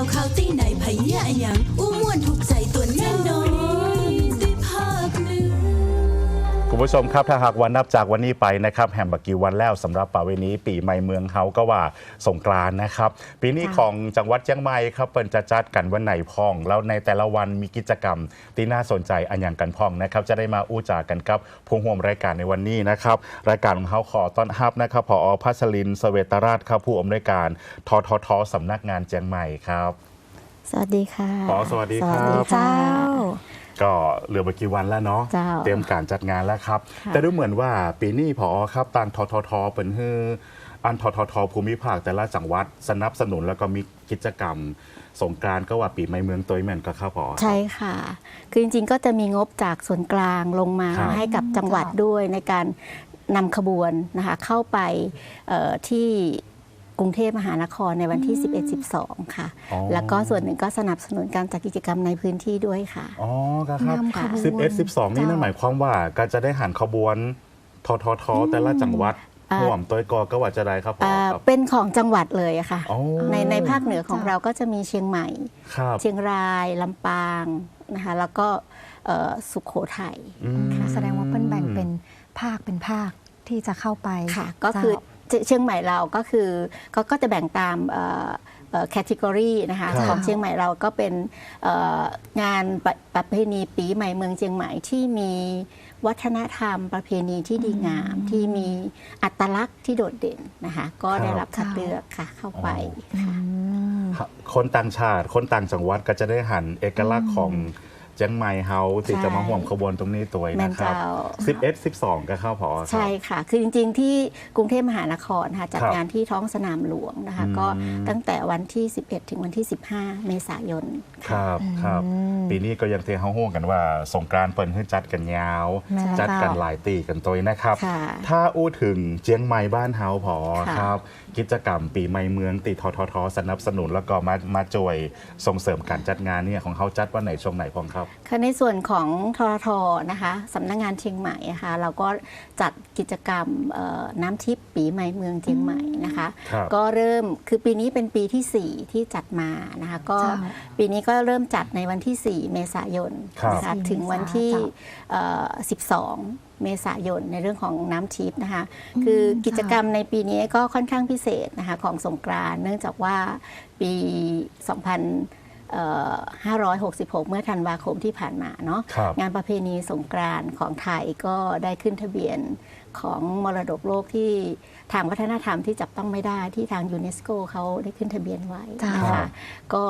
าวข่าวตีไหนไผเหี้ยอะยังอู้ คุณผู้ชมครับถ้าหากวันนับจากวันนี้ไปนะครับแฮมบักกีวันแล้วสำหรับป่าเวนี้ ปีใหม่เมืองเฮาก็ว่าสงกรานต์นะครับปีนี้ของจังหวัดเชียงใหม่ครับเปิ่นจะจัดกันวันไหนพอง แล้วในแต่ละวันมีกิจกรรมที่น่าสนใจอันอย่างกันพองนะครับจะได้มาอู้จากันกับผู้ร่วมรายการในวันนี้นะครับรายการของเฮาขอต้อนรับนะครับผอพัชรินทร์เสเวตราชครับผู้อำนวยการทททสำนักงานเชียงใหม่ครับ สวัสดีค่ะขอสวัสดีครับสวัสดีค่ะ ก็เหลือไม่กี่วันแล้วเนาะเจ้า เตรียมการจัดงานแล้วครับ ค่ะ แต่ดูเหมือนว่าปีนี้พอครับตางทททเป็นฮืออันทททภูมิภาคแต่ละจังหวัดสนับสนุนแล้วก็มีกิจกรรม สงกรานต์ก็ว่าปีใหม่เมืองตัวเหมือนก็ครับพอ ใช่ค่ะ คือจริงๆ ก็จะมีงบจากส่วนกลางลงมาครับ ให้กับจังหวัดด้วยในการนำขบวนนะคะเข้าไปเอ่อที่ กรุงเทพมหานครในวันที่ 11-12 ค่ะ อ๋อ แล้วก็ส่วนหนึ่งก็สนับสนุนการจัดกิจกรรมในพื้นที่ด้วยค่ะ อ๋อก็ครับนำขบวนสิบเอ็ดสิบสองนี่นั่นหมายความว่าก็จะได้หันขบวนทททแต่ละจังหวัดอ่า ห่วมตัวกอก็ว่าจะได้ครับพออ่าครับ เป็นของจังหวัดเลยอะค่ะ อ๋อ ในในภาคเหนือของเราก็จะมีเชียงใหม่ ครับเชียงราย ลำปางนะคะแล้วก็เอ่อสุขโขทัย อืม แสดงว่าเปิ้นแบ่งเป็นภาคเป็นภาคที่จะเข้าไปค่ะ ก็คือเจ้า เชียงใหม่เราก็คือก็ก็จะแบ่งตามแคตตากรีนะคะครับของเชียงใหม่เราก็เป็นเอ่องานประประเพณีปีใหม่เมืองเชียงใหม่ที่มีวัฒนธรรมประเพณีที่ดีงามที่มีอัตลักษณ์ที่โดดเด่นนะคะก็ได้รับคัดเลือกค่ะเข้าไปค่ะคนต่างชาติคนต่างจังหวัดก็จะได้หันเอกลักษณ์ของเจียงใหม่เฮาที่จะมาห่วมขบวนตรงนี้ตัวแม่นนะครับเจ้า11 12 ก็เข้าพอครับใช่ค่ะ คือจริง ๆ ที่กรุงเทพมหานครนะคะจัดครับงานที่ท้องสนามหลวงนะคะอืมก็ตั้งแต่วันที่ 11 ถึงวันที่ 15 เมษายนครับครับปีนี้ก็ยังเทเฮาห่วงกันว่าสงกรานต์เปิดให้จัดกันยาวแม่นจัดกันเจ้าหลายตีกันตัวนะครับค่ะถ้าอู้ถึงเจียงใหม่บ้านเฮาพอค่ะครับ กิจกรรมปีใหม่เมืองติดทททสนับสนุนแล้วก็มามาจวยส่งเสริมการจัดงานเนี่ยของเขาจัดวันไหนช่วงไหนพองครับค่ะในส่วนของทรทนะคะสำนักงานเชียงใหม่อะค่ะเราก็จัดกิจกรรมน้ำทิพย์ปีใหม่เมืองเชียงใหม่นะคะ ครับก็เริ่มคือปีนี้เป็นปีที่ 4 ที่จัดมานะคะก็จ้าปีนี้ก็เริ่มจัดในวันที่ 4 เมษายนครับนะคะถึงวันที่เอ่อ12 เมษายนในเรื่องของน้ำทิพย์นะคะ คือกิจกรรมในปีนี้ก็ค่อนข้างพิเศษนะคะของสงกรานต์เนื่องจากว่าปี 2000 566 เมื่อธันวาคมที่ผ่านมาเนาะครับงานประเพณีสงกรานต์ของไทยก็ได้ขึ้นทะเบียนของมรดกโลกที่ทางวัฒนธรรมที่จับต้องไม่ได้ที่ทางยูเนสโกเขาได้ขึ้นทะเบียนไว้นะครัคะบก็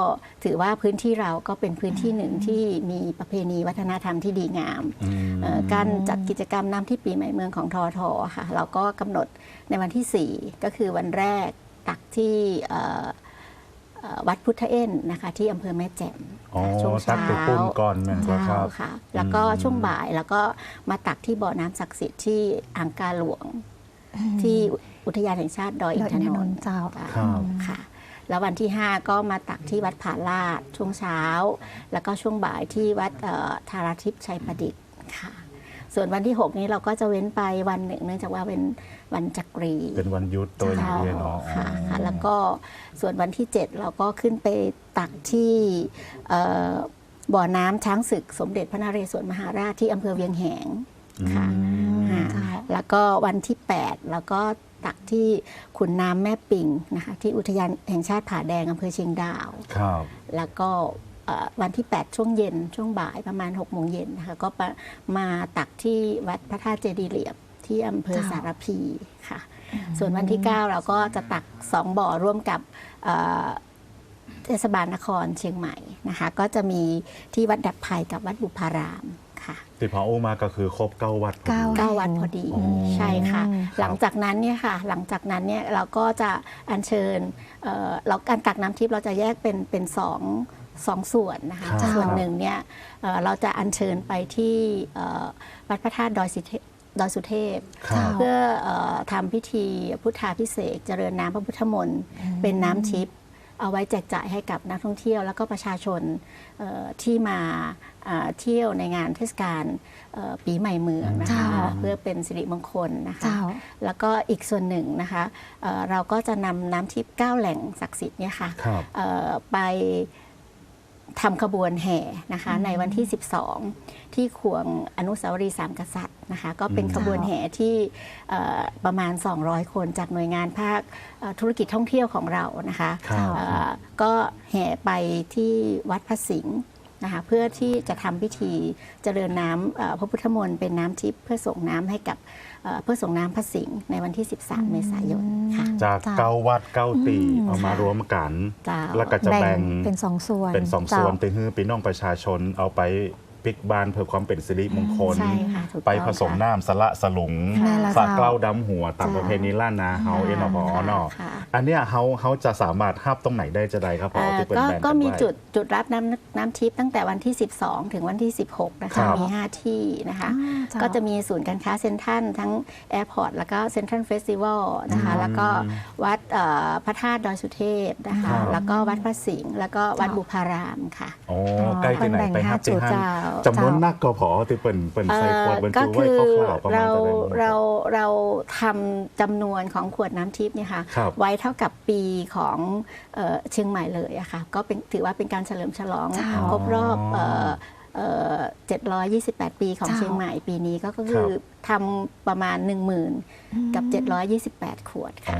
ถือว่าพื้นที่เราก็เป็นพื้นที่หนึ่งที่มีประเพณีวัฒนธรรมที่ดีงามอืมเอ่อการจัดกิจกรรมน้ำที่ปีใหม่เมืองของทอทอค่ะเราก็กำหนดในวันที่ 4 ก็คือวันแรกตักที่เอ่อเอ่อ วัดพุทธเอ็นนะคะ ที่อำเภอแม่แจ่มอ๋อช่วงตักเช้าไปปุ้นก่อนแม่นบ่คเช้ารับค่ะ แล้วก็อืมช่วงบ่ายแล้วก็มาตักที่บ่อน้ำศักดิ์สิทธิ์ที่อ่างกาหลวง ที่อุทยานแห่งชาติดอยอินทนนท์เจ้าครับค่ะแล้ววันที่ 5 ก็มาตักที่วัดผาลาดช่วงเช้า แล้วก็ช่วงบ่ายที่วัดเอ่อธาราทิพย์ชัยประดิษฐ์ค่ะ ส่วนวันที่ 6 นี้เราก็จะเว้นไปวันหนึ่งเนื่องจากว่าเป็น วันจักรีเป็นวันหยุดตัวอย่างเงี้ยเนาะค่ะอ๋อค่ะแล้วก็ส่วนวันที่ 7 เราก็ขึ้นไปตักที่เอ่อบ่อน้ำช้างศึกสมเด็จพระนเรศวรมหาราชที่อำเภอเวียงแหงค่ะอืมค่ะแล้วก็วันที่ 8 แล้วก็ตักที่ขุนน้ำแม่ปิงนะคะที่อุทยานแห่งชาติผาแดงอำเภอเชียงดาวครับแล้วก็เอ่อวันที่ 8 ช่วงเย็นช่วงบ่ายประมาณ6โมงเย็นนะคะก็ปะมาตักที่วัดพระธาตุเจดีย์เหลียบ ที่อำเภอเจ้าสารพีค่ะ ส่วนวันที่ 9 เราก็จะตัก 2 บ่อร่วมกับเอ่อเทศบาลนครเชียงใหม่นะคะ ก็จะมีที่วัดดับภัยกับวัดบุพารามค่ะที่พออู้มาก็คือครบเก้าวัดพอดีเก้าเก้าวันพอดีอ๋อใช่ค่ะครับหลังจากนั้นเนี่ยค่ะ หลังจากนั้นเนี่ยเราก็จะอัญเชิญเอ่อเราการตักน้ำทิพย์เราจะแยกเป็นเป็นสองสองส่วนนะคะครับส่วนหนึ่งเนี่ยเอ่อเราจะอัญเชิญไปที่เอ่อวัดพระธาตุดอยสุเทพ ดอยสุเทพครับเพื่อเออทำพิธีพุทธาพิเศษกเจริญน้ำพระพุทธมนต์เป็นน้ำทิพย์เอาไว้แจกจ่ายให้กับนักท่องเที่ยว แล้วก็ประชาชนเอ่อที่มาอ่าเที่ยวในงานเทศกาลเอ่อปีใหม่เมืองนะคะเจ้าเพื่อเป็นสิริมงคลนะคะเจ้าแล้วก็อีกส่วนหนึ่งนะคะเอ่อเราก็จะนำน้ำทิพย์เก้าแหล่งศักดิ์สิทธิ์เนี่ยค่ะครับเอ่อไป ทำขบวนแห่นะคะในวันที่ 12 ที่ขวงอนุสาวรีย์สามกษัตริย์นะคะก็เป็นอืมขบวนแห่ที่เอ่อประมาณ 200 คนจากหน่วยงานภาคเอ่อธุรกิจท่องเที่ยวของเรานะคะครับเอ่อก็แห่ไปที่วัดพระสิงห์ นะคะเพื่อที่จะทำพิธีเจริญน้ำเอ่อพระพุทธมนต์เป็นน้ำทิพย์เพื่อส่งน้ำให้กับเอ่อเพื่อส่งน้ำพระสิงห์ในวันที่ 13 เมษายนค่ะจากจ้ะเก้าวัดเก้าตีอืมเอามารวมกันจ้าแล้วก็จะแบ่งเป็นสองส่วนเป็นสองจ้าส่วนตีฮือปีน้องประชาชนเอาไป ปิกบานเพื่อความเป็นสิริมงคล ใช่ค่ะถูกต้องไปผสมค่ะ น้ำสละสลุงแม่ละสากเจ้าเกล้าดำหัวตามจ้ะประเพณีล้านนาเฮาค่ะเอ็นอพอเนาะค่ะ อันเนี้ยเฮาเฮาจะสามารถห้าบตรงไหนได้จะได้ครับพอเอ่อที่เป็นก็แบ่งก็นมีไว้ จุดจุดรับน้ำน้ำทิพย์ตั้งแต่วันที่ 12 ถึงวันที่ 16 นะครัคะ บ มี 5 ที่นะคะอ่าเจ้าก็จะมีศูนย์การค้าเซ็นทรัลทั้งแอร์พอร์ตแล้วก็เซ็นทรัลเฟสติวัลนะคะอืมแล้วก็วัดเอ่อพระธาตุดอยสุเทพนะคะครับแล้วก็วัดพระสิงห์แล้วก็วัดเจ้าบุพารามค่ะโอ้ใกล้ที่ไหนไปห้าบที่เจ้าห้าจำนวนนักก็พอที่เป็นเป็นใส่ขวดบรรก็จุไว้คือคร่าวๆประมาณเราจะได้ไหมเราเราทำจำนวนของขวดน้ำทิพย์เนี่ยค่ะครับไว้เท่ากับปีของเอ่อเชียงใหม่เลยอะค่ะก็เป็นถือว่าเป็นการเฉลิมฉลองเจ้าครบรอบเอ่อเอ่อ728 ปีของเจ้าเชียงใหม่ปีนี้ก็ก็คือทำประมาณ 10,000 กับ 728 ขวดอ๋ค่ะ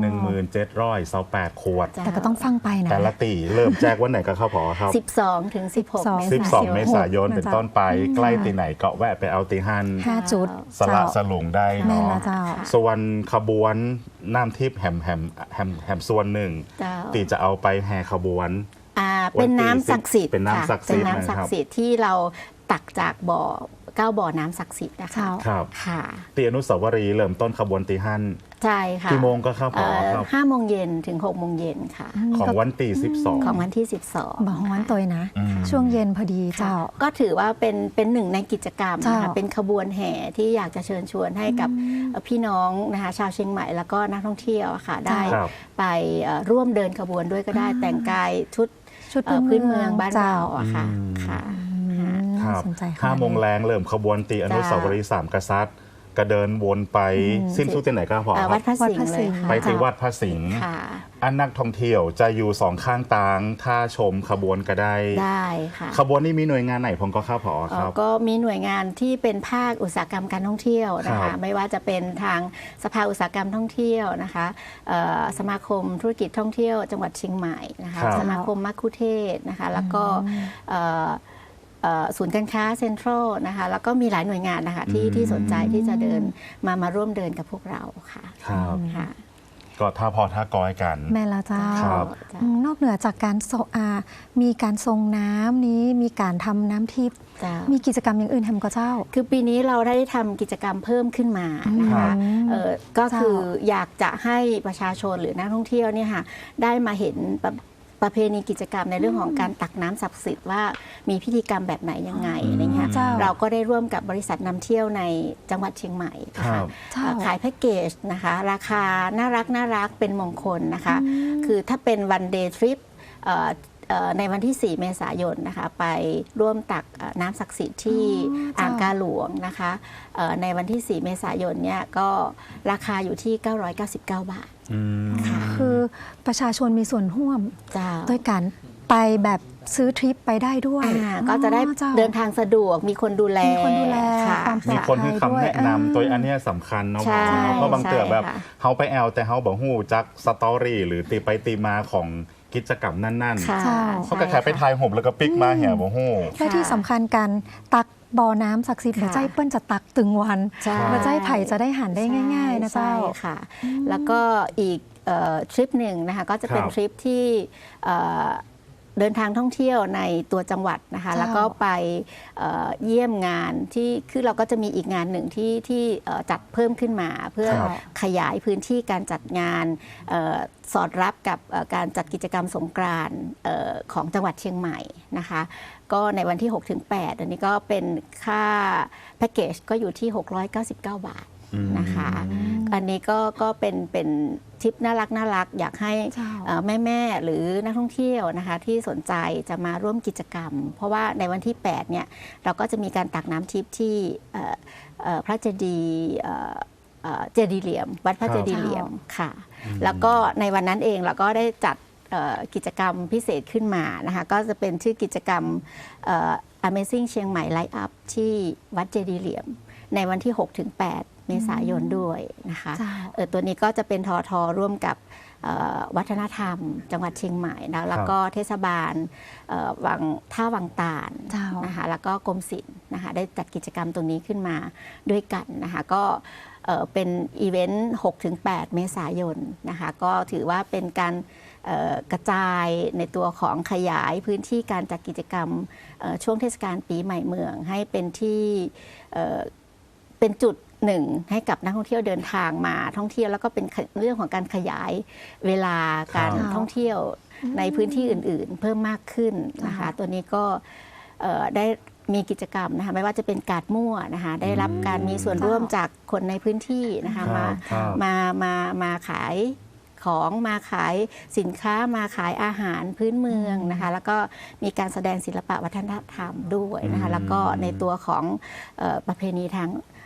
อหนึ่งหมื่นเจ็ดร้อยสาแปดขวด จ้าแต่ก็ต้องฟังไปนะแต่ละตีเริ่มแจกวันไหนก็เข้าพอครับ 12 ถึง 16 เมษายน 12 เมษายนนะเป็นจ๊ะต้นไปใกล้ตีไหนก็แวะไปเอาตีหันห้าจุดสละสเจ้าลุงได้แม่เนาะละเจ้า ส่วนขบวนน้ำทิพย์แฮมแฮมแฮมแฮมส่วนหนึ่ง เจ้า ตีจะเอาไปแห่ขบวน อ่าเป็นน้ำศักดิ์สิทธิ์เป็นน้ำค่ะศักดิ์สิทธิ์เป็นน้ำศักดิ์สิทธิ์ที่เราตักจากบ่อเก้าบ่อน้ำศักดิ์สิทธิ์นะคะเจ้าครับ ค่ะ ตีอนุสาวรีย์เริ่มต้นขบวนตีหัน ใช่ค่ะกี่โมงก็เข้าพอเอ่อครับห้าโมงเย็นถึงหกโมงเย็นค่ะ ของวันตีสิบสองของวันที่12บอกวันตัวนะอืมช่วงเย็นพอดีเจ้า ก็ถือว่าเป็นเป็นหนึ่งในกิจกรรมนะคะเจ้าเป็นขบวนแห่ที่อยากจะเชิญชวนให้กับเอ่อพี่น้องนะคะชาวเชียงใหม่แล้วก็นักท่องเที่ยวอะค่ะได้ครับไปเอ่อร่วมเดินขบวนด้วยก็ได้แต่งกายชุดชุดเอ่อพื้นเมืองบ้านเจ้าเราอะค่ะอืมค่ะอืมคน่ารับสนใจค่ะห้าโมงแรงเริ่มขบวนตีอนุสาวรีย์สามกษัตริย์ ก็เดินวนไปอืมสิ้นสุดที่ไหนก็พอเอ่อควัรัดบพระสิงห์วัดพระเลสิยงห์ค่ะ ไปที่วัดพระสิงห์ค่ะ อันนักท่องเที่ยวจะอยู่สองข้างตางถ้าชมขบวนก็ได้ ได้ค่ะขบวนนี้มีหน่วยงานไหนผมก็เข้าพอเอ่คอรับ ก็มีหน่วยงานที่เป็นภาคอุตสาหกรรมการท่องเที่ยวนะครัคะ บ ไม่ว่าจะเป็นทางสภาอุตสาหกรรมท่องเที่ยวนะคะเอ่อสมาคมธุรกิจท่องเที่ยวจังหวัดเชียงใหม่นะคะ ครับ สมาคมมัคคุเทศก์นะคะ แล้วก็เอ่อเอ่อ ศูนย์การค้าเซ็นทรัลนะคะแล้วก็มีหลายหน่วยงานนะคะที่ที่สนใจที่จะเดินมามาร่วมเดินกับพวกเราค่ะครับค่ะก็ถ้าพอถ้ากอยกัน แม่ละเจ้าครับอืมนอกเหนือจากการโซอามีการทรงน้ำนี้มีการทำน้ำทิพย์จ้ะมีกิจกรรมอย่างอื่นทำก็เจ้า คือปีนี้เราได้ทำกิจกรรมเพิ่มขึ้นมานะครัคะบเอ่อก็คือเจ้าอยากจะให้ประชาชนหรือนักท่องเที่ยวเนี่ยค่ะได้มาเห็น ประประเพณีกิจกรรมในเรื่องของการตักน้ำศักดิ์สิทธิ์ว่ามีพิธีกรรมแบบไหนยังไงอะไรเงี้ยเจ้า เราก็ได้ร่วมกับบริษัทนำเที่ยวในจังหวัดเชียงใหม่นะครัคะ บ เจ้าเอ่อขายแพ็กเกจนะคะ ราคาน่ารักน่ารักเป็นมงคลนะคะ คือถ้าเป็นวันเดย์ทริป ในวันที่ 4 เมษายนนะคะไปร่วมตักเอ่อน้ำศักดิ์สิทธิ์ที่อ๋ออ่างเจ้ากาหลวงนะคะเอ่อในวันที่ 4 เมษายนเนี่ยก็ราคาอยู่ที่ 999 บาทอืมค่ะคือประชาชนมีส่วนร่วมเจ้าด้วยการไปแบบซื้อทริปไปได้ด้วยอ่าก็จะได้อ๋อจ้าเดินทางสะดวกมีคนดูแลมีคนดูแลค่ะความปลมีอดคนให้คำแนะนำด้วยตัวอันเนี้ยสำคัญเนาะใช่เพราะบางเตือแบบใช่ค่ะเฮาไปแอลแต่เฮาบอกฮู้จักสตอรี่ หรือตีไปตีมาของ กิจกรรมนั่นค่ะเจ้าๆเขาก็แค่ไปถ่ายหุบแล้วก็ปิกมาแห่บอกฮู้ และที่สำคัญการตักบ่อน้ำศักดิ์สิทธิ์ค่ะหัวใจเปิ้นจะตักตึงวันใช่หัวใจไผ่จะได้หันได้ง่าย ๆ นะเจ้า ใช่ค่ะ แล้วก็อีกเอ่อทริปหนึ่งนะคะก็จะเป็นครับ ทริปที่เอ่อ เดินทางท่องเที่ยวในตัวจังหวัดนะคะเจ้าแล้วก็ไปเอ่อเยี่ยมงานที่คือเราก็จะมีอีกงานหนึ่งที่ที่เอ่อจัดเพิ่มขึ้นมา เพื่อครับขยายพื้นที่การจัดงานเอ่อสอดรับกับเอ่อการจัดกิจกรรมสงกรานต์เอ่อของจังหวัดเชียงใหม่นะคะ ก็ในวันที่6-8อันนี้ก็เป็นค่าแพ็กเกจก็อยู่ที่ 699 บาทอืมนะคะ อันนี้ก็ก็เป็นเป็นทริปน่ารักน่ารักอยากให้เจ้าแม่อแม่ๆหรือนักท่องเที่ยวนะคะที่สนใจจะมาร่วมกิจกรรม เพราะว่าในวันที่ 8 เนี่ย เราก็จะมีการตักน้ำทิพย์ที่เอ่อเอ่อพระเจดีย์เอ่อเอ่อเจดีย์เหลี่ยม วัดพระครับเจดีย์เหลี่ยมค่ะ แล้วก็ในวันนั้นเองเราก็ได้จัดเอ่อกิจกรรมพิเศษขึ้นมานะคะก็จะเป็นชื่อกิจกรรมเอ่อ Amazing เชียงใหม่ไลท์อัพที่วัดเจดีย์เหลี่ยม ในวันที่ 6-8 เมษายนด้วยนะคะเจ้าเออตัวนี้ก็จะเป็นทอทอร่วมกับเอ่อวัฒนธรรม จังหวัดเชียงใหม่นะแล้วก็เทศบาลเอ่อวังท่าวังตาลเจ้านนะคะแล้วก็กรมศิลป์นะคะได้จัดกิจกรรมตรงนี้ขึ้นมาด้วยกันนะคะก็เอ่อเป็นอีเวนต์6-8 เมษายนนะคะก็ถือว่าเป็นการเอ่อกระจายในตัวของขยายพื้นที่การจัดกิจกรรมเอ่อช่วงเทศกาลปีใหม่เมือง ให้เป็นที่เอ่อเป็นจุด หนึ่งให้กับนักท่องเที่ยวเดินทางมาท่องเที่ยวแล้วก็เป็นเรื่องของการขยายเวลาการครับท่องเที่ยวในพื้นที่อื่น ๆ เพิ่มมากขึ้นนะคะตัวนี้ก็เอ่อได้มีกิจกรรมนะคะไม่ว่าจะเป็นการดมั่วนะคะได้รับการมีส่วนร่วมจากคนในพื้นที่นะคะครับมาครับมามามาขายของมาขายสินค้ามาขายอาหารพื้นเมืองนะคะแล้วก็มีการแสดงศิลปะวัฒนธรรมด้วยนะคะอืมแล้วก็ในตัวของเอ่อประเพณีทางเอ่อ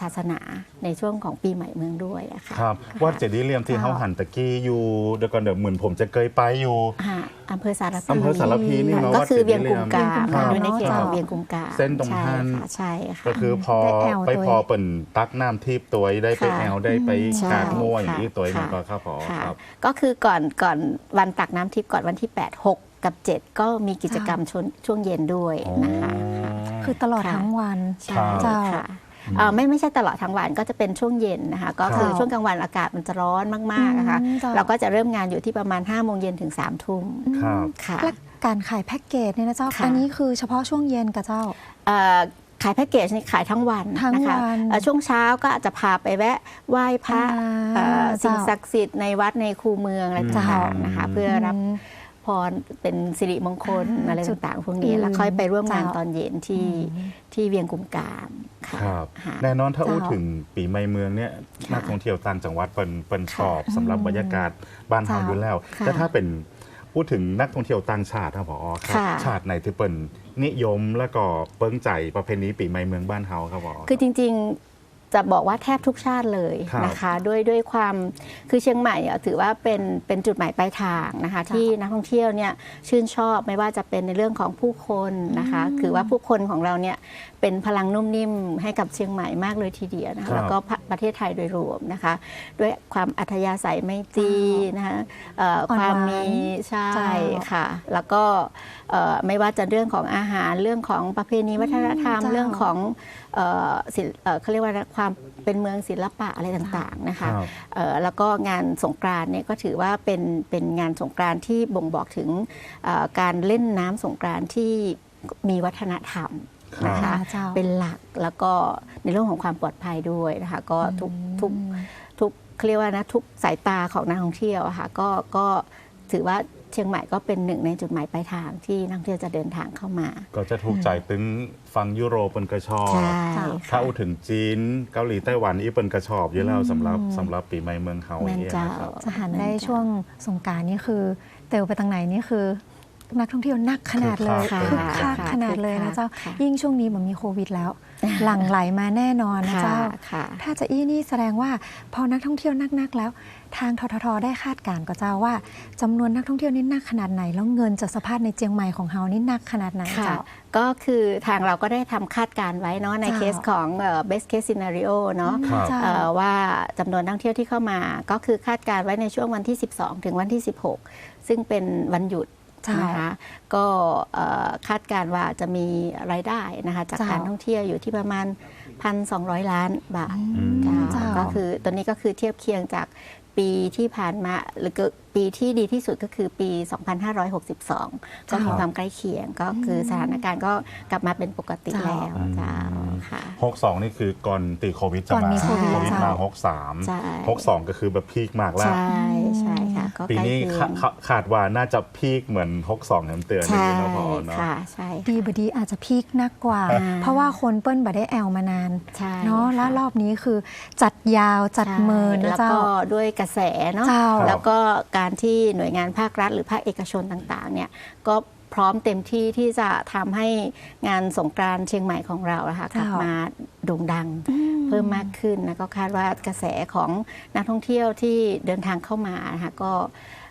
ศาสนาในช่วงของปีใหม่เมืองด้วยอะค่ะครับวัดเจดีย์เหลี่ยมที่เจ้าเขาหันตะกี้อยู่เดี๋ยวก่อนเดี๋ยวเหมือนผมจะเคยไปอยู่อ่าอำเภอสารพีอำเภอสารพีนี่เนอะก็คือวัดเจดีย์เวียงกุมกาครับค่ะอยู่ในเขตของเจ้าเวียงกุมกาเส้นตรงใช่หันค่ะใช่ค่ะก็คือพอได้แอลไปตัวพอเปิ่นตักน้ำทิพย์ตัวได้ไปค่ะแอลได้ไปใช่กาดมั่วอย่างนี้ค่ะตัวนึงค่ะก็ครับพอค่ะครับก็คือก่อนก่อนวันตักน้ำทิพย์ก่อนวันที่ 8 6 กับ 7 ก็มีกิจกรรมช่วงช่วงเย็นด้วยนะคะค่ะคือตลอดค่ะทั้งวันใช่เจ้าค่ะเอ่อ ไม่ไม่ใช่ตลอดทั้งวันก็จะเป็นช่วงเย็นนะคะก็คือครับช่วงกลางวันอากาศมันจะร้อนมากๆนะคะอืมจ้ะเราก็จะเริ่มงานอยู่ที่ประมาณ5้าโมงเย็นถึง3ามทุ่มครับค่ะและการขายแพ็กเกจเนี่ยนะเจ้าค่ะอันนี้คือเฉพาะช่วงเย็นกับเจ้าเอ่อขายแพ็กเกจนี่ขายทั้งวันทั้งนะคะวันเอ่อช่วงเช้าก็อาจจะพาไปแวะไหว้พระอ่าเอ่อสิ่งเจ้าศักดิ์สิทธิ์ในวัดในคูเมืองอะไรเจ้าต่างๆนะคะเพื่อรับม พรเป็นสิริมงคลอ่าอะไรจุดต่างๆพวกนี้อื่นแล้วค่อยไปร่วมงานเจ้าตอนเย็นที่ที่เวียงกุมกามค่ะครับค่ะแน่นอนถ้าเจ้าอู้ถึงปีใหม่เมืองเนี่ยค่ะนักท่องเที่ยวต่างจังหวัดเป็นเป็นชอบค่ะสำหรับบรรยากาศบ้านเฮาเจ้าอยู่แล้วค่ะแต่ถ้าเป็นพูดถึงนักท่องเที่ยวต่างชาติครับพอครับค่ะชาติไหนที่เป็นนิยมแล้วก็เปิ้งใจประเพณีปีใหม่เมืองบ้านเฮาครับพอคือจริง ๆ จะบอกว่าแทบทุกชาติเลยครับนะคะด้วยด้วยความคือเชียงใหม่อะถือว่าเป็นเป็นจุดหมายปลายทางนะคะจ้ะที่นักท่องเที่ยวเนี่ยชื่นชอบไม่ว่าจะเป็นในเรื่องของผู้คนนะคะคือว่าผู้คนของเราเนี่ยเป็นพลังนุ่มนิ่มให้กับเชียงใหม่มากเลยทีเดียวนะครัคะบแล้วก็ประเทศไทยโดยรวมนะคะ ด้วยความอัธยาศัยไม่ตรีนะคะเอ่ออ่อนความหวานมีใช่เจ้าค่ะ แล้วก็เอ่อไม่ว่าจะเรื่องของอาหารเรื่องของประเพณีวัฒนธรรมเจ้าเรื่องของ เอ่อศิลป์เอ่อเขาเรียกว่าความเป็นเมืองศิลปะอะไรต่างๆนะคะครับเอ่อแล้วก็งานสงกรานต์เนี่ยก็ถือว่าเป็นเป็นงานสงกรานต์ที่บ่งบอกถึงเอ่อการเล่นน้ำสงกรานต์ที่มีวัฒนธรรมนะครัคะบเจ้าเป็นหลักแล้วก็ในเรื่องของความปลอดภัยด้วยนะคะก็ทุกทุกทุกเขาเรียกว่านะทุกสายตาของนักท่องเที่ยวอะค่ะก็ก็ถือว่า เชียงใหม่ก็เป็นหนึ่งในจุดหมายปลายทางที่นักท่องเที่ยวจะเดินทางเข้ามา ก็จะถูกใจถึงฟังยุโรปเป็นกระชอบใช่ค่ะถ้าค่ะอู้ถึงจีนเกาหลีไต้หวันอีเป็นกระชอบอยู่แล้วสำหรับสำหรับปีใหม่เมืองเฮาอย่างเงี้ยนะครับจะหันได้ช่วงสงกรารนี่คือเตลไปทางไหนนี่คือ นักท่องเที่ยวนักขนาดเลยค่ะคึกคักค่ะขนาดเลยนะเจ้าค่ะยิ่งช่วงนี้มันมีโควิดแล้ว หลั่งไหลมาแน่นอนนะค่ะเจ้าค่ะถ้าจะอี้นี่แสดงว่าพอนักท่องเที่ยวนักๆแล้ว ทางทททได้คาดการณ์ก็เจ้าว่าจำนวนนักท่องเที่ยวนี่นักขนาดไหน แล้วเงินจะสะพัดในเจียงใหม่ของเฮานี่นักขนาดไหนค่ะเจ้าก็คือทางเราก็ได้ทำคาดการณ์ไว้เนาะในเจ้าเคสของเอ่อ best case scenario เนาะครับเจ้าเอ่อว่าจำนวนนักท่องเที่ยวที่เข้ามา ก็คือคาดการณ์ไว้ในช่วงวันที่ 12 ถึงวันที่ 16 ซึ่งเป็นวันหยุดเจ้า นนะคะก็เอ่อคาดการณ์ว่าจะมีรายได้นะคะจากเจ้าการท่องเที่ยวอยู่ที่ประมาณ 1,200 ล้านบาทอืมจ้าเจ้าก็คือตัวนี้ก็คือเทียบเคียงจากปีที่ผ่านมาหรือก็ปีที่ดีที่สุดก็คือปี 2562 ก็มีความใกล้เคียงก็คือสถานการณ์ก็กลับมาเป็นปกติเจ้าแล้วเจ้าค่ะหกสองนี่คือก่อนติดโควิดจะก่อนมามีโควิดโควิดมาเจ้าหกสามใช่หกสองก็คือแบบพีคมากแล้วใช่ใช่ค่ะ ก็ปีใกล้นี้เคียขางขาขาดว่าน่าจะพีคเหมือนฮกสองแหมเตือนอย่างใช่นี้เนาะพอเนาะ ค่ะใช่ดีบดีอาจจะพีคนักกว่าอ่า เพราะว่าคนเปิ้ลบ่ได้แอลมานานใช่เนาะแล้วค่ะรอบนี้คือจัดยาวจัดใช่เมินนะแล้วเจ้า ก็ด้วยกระแสเนาะเจ้า แล้วก็การที่หน่วยงานภาครัฐหรือภาคเอกชนต่างๆเนี่ยก็ พร้อมเต็มที่ที่จะทำให้งานสงกรานต์เชียงใหม่ของเรานะคะกลับเจ้ามมาโด่งดังเพิ่มมากขึ้นนะก็คาดว่ากระแสของนักท่องเที่ยวที่เดินทางเข้ามานะคะก็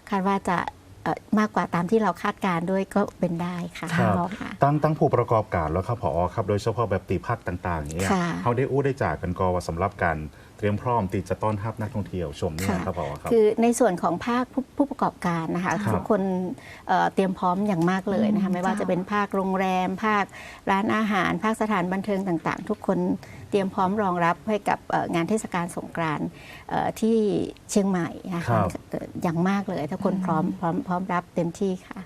คาดว่าจะเอ่อมากกว่าตามที่เราคาดการณ์ด้วยก็เป็นได้ค่ะครับค่ะตั้งตั้งผู้ประกอบการแล้วครับพอครับ โดยเฉพาะแบบตีภาคต่างๆอย่างเงี้ยค่ะเขาได้อู้ได้จากกันกอว่าสำหรับการเตรียมพร้อมตีจะต้อนรับนักท่องเที่ยวชมเนี่ยค่ะครับพอครับ คือในส่วนของภาคผู้ผู้ประกอบการนะคะครับทุกคนเอ่อเตรียมพร้อมอย่างมากเลยนะคะอืมไม่ว่าค่ะจะเป็นภาคโรงแรม ภาคร้านอาหาร ภาคสถานบันเทิงต่าง ๆ ทุกคนเตรียมพร้อมรองรับให้กับเอ่องานเทศกาลสงกรานต์เอ่อที่เชียงใหม่นะครัคะบเอ่ออย่างมากเลยถ้าคนพร้อมพร้อมพร้อมรับเต็มที่ค่ะ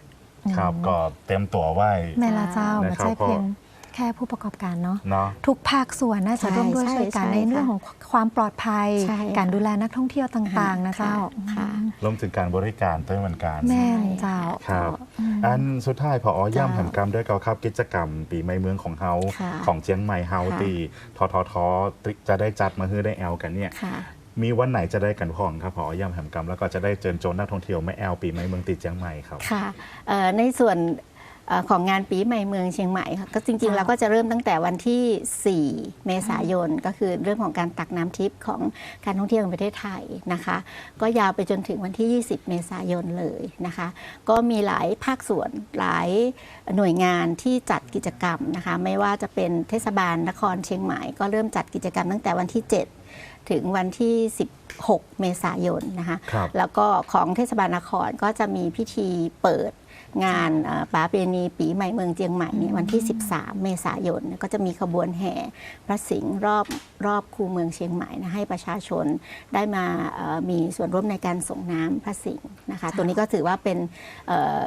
ครับก็เตรียมตัวไว้แม่ละเจ้านะไม่ครับใช่เพียงเพราะ แค่ผู้ประกอบการเนาะเนาะ ทุกภาคส่วนน่าจะใช่ร่วมด้วยใช่ช่วยกันใช่ในเรื่องค่ะของความปลอดภัย ใช่ค่ะการดูแลนักท่องเที่ยวต่างๆนะเจ้าค่ะ รวมถึงการบริการด้วยเหมือนกัน แม่นเจ้า ครับ อันสุดท้ายพอย้ำแห่งกรรมด้วยก็ครับกิจกรรม ปีใหม่เมืองของเฮาค่ะของเจียงใหม่เฮาค่ะ ตีทททจะได้จัดมาฮื้อได้แอลกันเนี่ย ค่ะ มีวันไหนจะได้กันพ่องครับพอย่ำแห่งกรรมแล้วก็จะได้เจิญโจนนักท่องเที่ยวไม่แอลปีใหม่เมืองตีเจียงใหม่ครับ ค่ะเอ่อในส่วนเอ่อ ของงานปีใหม่เมืองเชียงใหม่ค่ะก็จริงๆค่ะเราก็จะเริ่มตั้งแต่วันที่ 4 เมษายน ก็คือเรื่องของการตักน้ำทิพย์ของการท่องเที่ยวแห่งประเทศไทยนะคะ ก็ยาวไปจนถึงวันที่ 20 เมษายนเลยนะคะ ก็มีหลายภาคส่วนหลายหน่วยงานที่จัดกิจกรรมนะคะ ไม่ว่าจะเป็นเทศบาลนครเชียงใหม่ ก็เริ่มจัดกิจกรรมตั้งแต่วันที่ 7ถึงวันที่ 16 เมษายนนะคะครับแล้วก็ของเทศบาลนครก็จะมีพิธีเปิด งานเอ่อป๋าเปณีปีใหม่เมืองเจียงใหม่เนี่ยวันที่ 13 เมษายนก็จะมีขบวนแห่พระสิงห์รอบรอบคูเมืองเชียงใหม่นะให้ประชาชนได้มาเอ่อมีส่วนร่วมในการส่งน้ำพระสิงห์นะคะตัวนี้ก็ถือว่าเป็นเอ่อ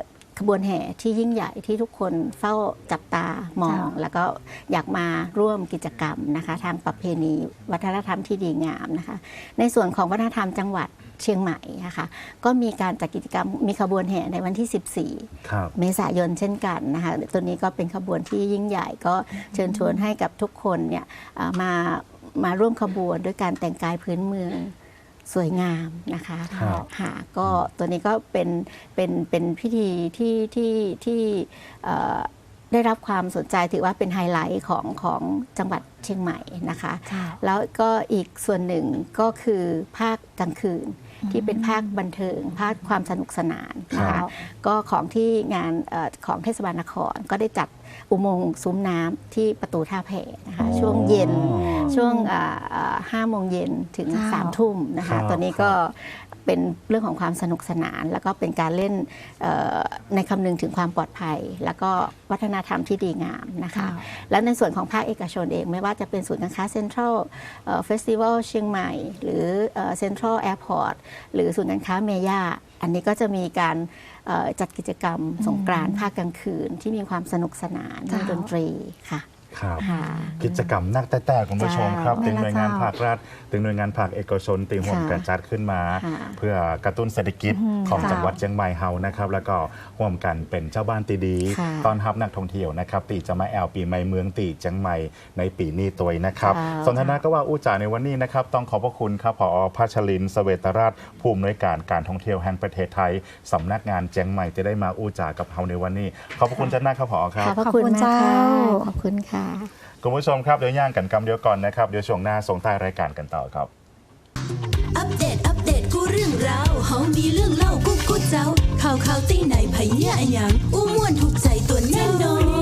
ขบวนแห่ที่ยิ่งใหญ่ที่ทุกคนเฝ้าจับตามองค่ะแล้วก็อยากมาร่วมกิจกรรมนะคะ ทางประเพณีวัฒนธรรมที่ดีงามนะคะ ในส่วนของวัฒนธรรมจังหวัด เชียงใหม่นะคะก็มีการจัดกิจกรรมมีขบวนแห่ในวันที่ 14ครับเมษายนเช่นกันนะคะตัวนี้ก็เป็นขบวนที่ยิ่งใหญ่ก็เชิญชวนให้กับทุกคนเนี่ยอ่ามามาร่วมขบวนด้วยการแต่งกายพื้นเมืองสวยงามนะคะครับค่ะก็ตัวนี้ก็เป็นเป็นเป็นพิธีที่ที่ที่เอ่อได้รับความสนใจถือว่าเป็นไฮไลท์ของของจังหวัดเชียงใหม่นะคะเจ้าแล้วก็อีกส่วนหนึ่งก็คือภาคกลางคืน ที่เป็นภาคบันเทิงภาคความสนุกสนานนะครัคะบก็ของที่งานเออของเทศบาลนครก็ได้จัดอุโมงค์ซุ้มน้ำที่ประตูท่าแพนะคะช่วงเย็นอ๋อช่วงอ่าอ่าห้าโมงเย็นถึงเจ้าสามทุ่มนะครัคะบตัวนี้ก็ เป็นเรื่องของความสนุกสนาน แล้วก็เป็นการเล่นเอ่อในคำนึงถึงความปลอดภัย แล้วก็วัฒนธรรมที่ดีงามนะคะเจ้าแล้วในส่วนของภาคเอกชนเองไม่ว่าจะเป็นศูนย์การค้าเซ็นทรัลเฟสติวัลเชียงใหม่ หรือเซ็นทรัลแอร์พอร์ตหรือศูนย์การค้าเมย่าอันนี้ก็จะมีการเอ่อจัดกิจกรรมสงกรานต์ภาคกลางคืนที่มีความสนุกสนานมีเจ้าดนตรีค่ะ ครับ ค่ะ กิจกรรมนักแต่แต่คุณผู้ชมครับเจ้าถึงหน่วยงานแม่ละเจ้าภาครัฐถึงหน่วยงานภาคเอกชนตีห่วมค่ะกันจัดขึ้นมา ค่ะเพื่อกระตุ้นเศรษฐกิจของค่ะจังหวัดเชียงใหม่เฮานะครับแล้วก็ร่วมกันเป็นเจ้าบ้านตีดีค่ะตอนรับนักท่องเที่ยวนะครับตีจะมาแอลปีใหม่เมืองตีเชียงใหม่ในปีนี้ตัวยนะครับ ค่ะ สนทนาก็ว่าอู้จ่าในวันนี้นะครับต้องขอบพระคุณครับผอพัชรินทร์เสเวตราชผู้อำนวยการการท่องเที่ยวแห่งประเทศไทยสำนักงานเชียงใหม่ที่ได้มาอู้จ่ากับเฮาในวันนี้ ขอบพระคุณเจ้าหน้าครับผอครับ ขอบพระคุณขอบคุณมากค่ะเจ้า ขอบคุณค่ะคุณผู้ชมครับเดี๋ยวย่างกันกำเดียวก่อนนะครับ เดี๋ยวช่วงหน้าส่งใต้รายการกันต่อครับ อัปเดต อัปเดต กูเรื่องราวเฮามีเรื่องเล่ากูกูเจ้า ข่าวข่าวตีไหนไผเหี้ยอะหยังอู้ม่วนถูกใจตัวแน่นอน